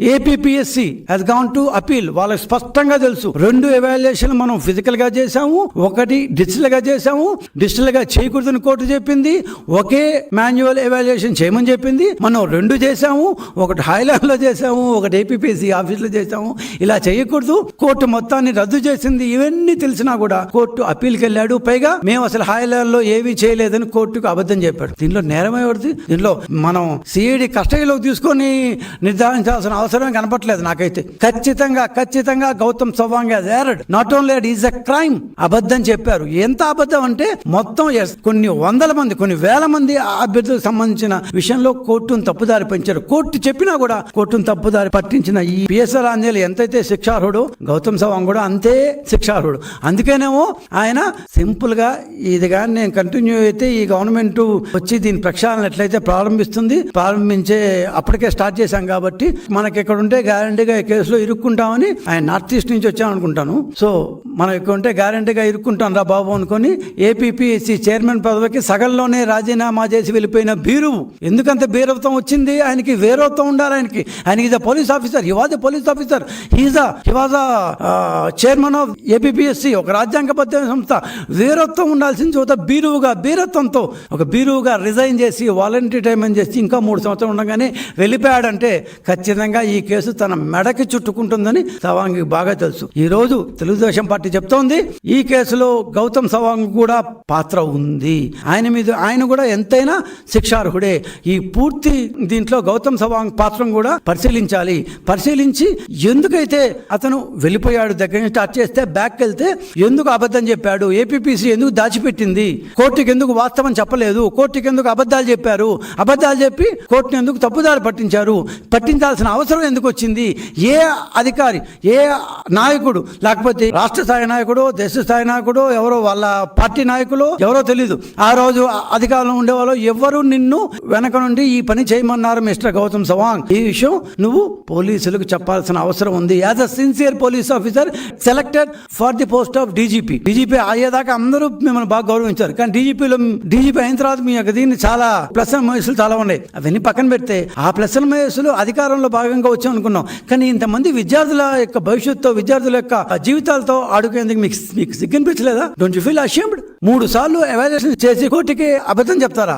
APSC has gone to appeal వాళ్ళకి స్పష్టంగా తెలుసు. రెండు ఎవాల్యుయేషన్ మనం ఫిజికల్గా చేసాము ఒకటి డిజిటల్గా చేసాము డిజిటల్గా చేయకూడదని కోర్టు చెప్పింది ఒకే మాన్యువల్ ఎవాల్యుయేషన్ చేయమని చెప్పింది. మనం రెండు చేసాము ఒకటి హైలాండ్లో చేసాము ఒకటి ఏపీఎస్సి ఆఫీస్లో చేసాము ఇలా చేయకూడదు. కోర్టు మొత్తాన్ని రద్దు చేసింది. ఇవన్నీ తెలిసినా కూడా కోర్టు అప్పీల్కి వెళ్ళాడు. పైగా మేము అసలు హైలాండ్లో ఏమీ చేయలేదని కోర్టుకు అబద్ధం చెప్పాడు. దీనిలో నేరమే ఎవరిది దీనిలో మనం సిఐడి కస్టడీలోకి తీసుకొని నిర్ధారించాల్సిన అవసరం కనపట్లేదు నాకైతే. ఖచ్చితంగా ఖచ్చితంగా Gautam Sawang erred not only is a crime అబద్ధం చెప్పారు. ఎంత అబద్ధం అంటే మొత్తం ఎస్ కొన్ని వందల మంది కొన్ని వేల మంది అభ్యర్థులకు సంబంధించిన విషయంలో కోర్టును తప్పుదారి పెంచారు. కోర్టు చెప్పినా కూడా కోర్టును తప్పుదారి పట్టించిన ఈ పిఎస్ఆర్ ఆంజనేయులు ఎంతైతే శిక్షార్హుడు గౌతమ్ సవాంగ్ కూడా అంతే శిక్షార్హుడు. అందుకేనేమో ఆయన సింపుల్గా ఇది కానీ నేను కంటిన్యూ అయితే ఈ గవర్నమెంట్ వచ్చి దీని ప్రక్షాళన ఎట్లయితే ప్రారంభిస్తుంది ప్రారంభించే అప్పటికే స్టార్ట్ చేశాం కాబట్టి మనకి ఇక్కడ ఉంటే గ్యారంటీగా ఈ కేసులో ఇరుక్కుంటామని ఆయన నార్త్ ఈస్ట్ నుంచి వచ్చాం అనుకుంటాను సో మనం ఇక్కడ ఉంటే గ్యారంటీగా ఇరుక్కుంటాం రా బాబు అనుకొని ఏపీపీఎస్సీ చైర్మన్ పదవికి సగంలోనే రాజీనామా చేసి వెళ్ళిపోయిన బీరువు ఎందుకంత బీరవతం వచ్చింది? ఆయనకి వేరవతం ఉండాలి ఆయనకి. ఆయన is a police officer he was police officer he's he was chairman of APPSC ఒక రాజ్యాంగబద్ధ సంస్థ. వీరత్వం ఉండాల్సిన చోట బీరువుగా బీరత్వంతో ఒక బీరువుగా రిజైన్ చేసి వాలంటీ టైం అని చేసి ఇంకా మూడు సంవత్సరం ఉండగానే వెళ్ళిపోయాడంటే ఖచ్చితంగా ఈ కేసు తన మెడకి చుట్టుకుంటుందని సవాంగ్కి బాగా తెలుసు. ఈ రోజు తెలుగుదేశం పార్టీ చెప్తోంది ఈ కేసులో గౌతమ్ సవాంగ్ కూడా పాత్ర ఉంది. ఆయన మీద ఆయన కూడా ఎంతైనా శిక్షార్హుడే. ఈ పూర్తి దీంట్లో గౌతమ్ సవాంగ్ పాత్రను కూడా పరిశీలించాలి. పరిశీలించి ఎందుకైతే అతను వెళ్ళిపోయాడు దగ్గర నుంచి స్టార్ట్ చేస్తే బ్యాక్ వెళ్తే ఎందుకు అబద్ధం చెప్పాడు ఏపీపీసీ ఎందుకు దాచిపెట్టింది కోర్టుకి ఎందుకు వాస్తవం చెప్పలేదు కోర్టుకి ఎందుకు అబద్ధాలు చెప్పారు అబద్ధాలు చెప్పి కోర్టుని ఎందుకు తప్పుదారి పట్టించారు పట్టించాల్సిన అవసరం ఎందుకు వచ్చింది? ఏ అధికారి ఏ నాయకుడు లేకపోతే రాష్ట్ర స్థాయి నాయకుడు దేశ స్థాయి నాయకుడు ఎవరో వాళ్ళ పార్టీ నాయకులు ఎవరో తెలియదు ఆ రోజు అధికారంలో ఉండేవాళ్ళు ఎవరు నిన్ను వెనక నుండి ఈ పని చేయమన్నారు మిస్టర్ గౌతమ్ సవాంగ్. ఈ విషయం నువ్వు పోలీసులకు చెప్పాల్సిన అవసరం ఉంది. As a sincere police officer selected for the post of DGP DGP అయ్యేదాకా అందరూ మిమ్మల్ని బాగా గౌరవించారు. కానీ డీజీపీలో డీజీపీ అయిన తర్వాత మీ యొక్క దీన్ని చాలా ప్లస్ అండ్ చాలా ఉన్నాయి. అవన్నీ పక్కన పెడితే ఆ ప్లస్ మైసులు అధికారంలో భాగంగా వచ్చాం అనుకున్నాం. కానీ ఇంతమంది విద్యార్థుల యొక్క భవిష్యత్తు విద్యార్థుల యొక్క జీవితాలతో ఆడుకునేందుకు మీకు మీకు సిగ్గనిపించలేదా డోంట్ యూ ఫీల్ అషేమ్డ్ మూడు సార్లు ఎవాల్యుయేషన్ చేసి కోర్టుకి అబద్ధం చెప్తారా?